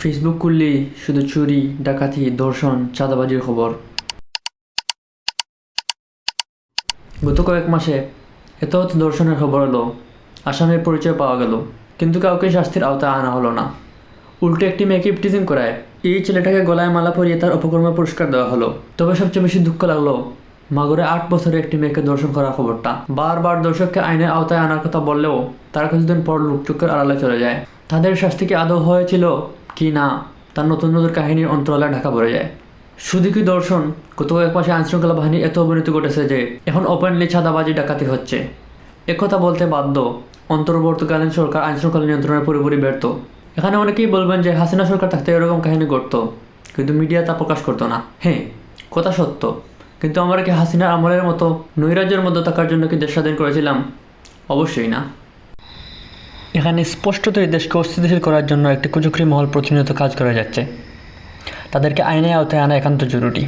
Facebook খুললেই শুধু চুরি, ডাকাতি, ধর্ষণ, চাঁদাবাজির খবর। গত কয়েক মাসে এত এত ধর্ষণের খবর এলো, আসামের পরিচয় পাওয়া গেল, কিন্তু কাউকে শাস্তির আওতায় আনা হলো না। উল্টো একটি মেয়েকে ইপটিজিং করায়, এই ছেলেটাকে গলায় মালা পরিয়ে তার অপকর্মে পুরস্কার দেওয়া হলো। তবে সবচেয়ে বেশি দুঃখ লাগল, মাগুরে আট বছরে একটি মেয়েকে দর্শন করার খবরটা। বারবার দর্শককে আইনের আওতায় আনার কথা বললেও তারা কিছুদিন পর লোকচক্ষের আড়ালে চলে যায়। তাদের শাস্তি কি আদৌ হয়েছিল? কি না তার নতুন নতুন কাহিনীর অন্তরালে ঢাকা পড়ে যায়। শুধু কি দর্শন গত কয়েক মাসে আইনশৃঙ্খলা বাহিনীর এত অবনতি ঘটেছে যে এখন ওপেনলি ছাদাবাজি ডাকাতি হচ্ছে। একথা বলতে বাধ্য, অন্তর্বর্তীকালীন সরকার আইনশৃঙ্খলা নিয়ন্ত্রণের পুরোপুরি ব্যর্থ। এখানে অনেকেই বলবেন যে হাসিনা সরকার থাকতে এরকম কাহিনী ঘটতো, কিন্তু মিডিয়া তা প্রকাশ করতো না। হ্যাঁ কথা সত্য, কিন্তু আমরা কি হাসিনার আমলের মতো নৈরাজ্যের মধ্যে থাকার জন্য কি দেশ স্বাধীন করেছিলাম? অবশ্যই না। এখানে স্পষ্টতই দেশকে অস্থিতিশীল করার জন্য একটি কুচুকরি মহল প্রতিনিয়ত কাজ করে যাচ্ছে। তাদেরকে আইনের আওতায় আনা একান্ত জরুরি।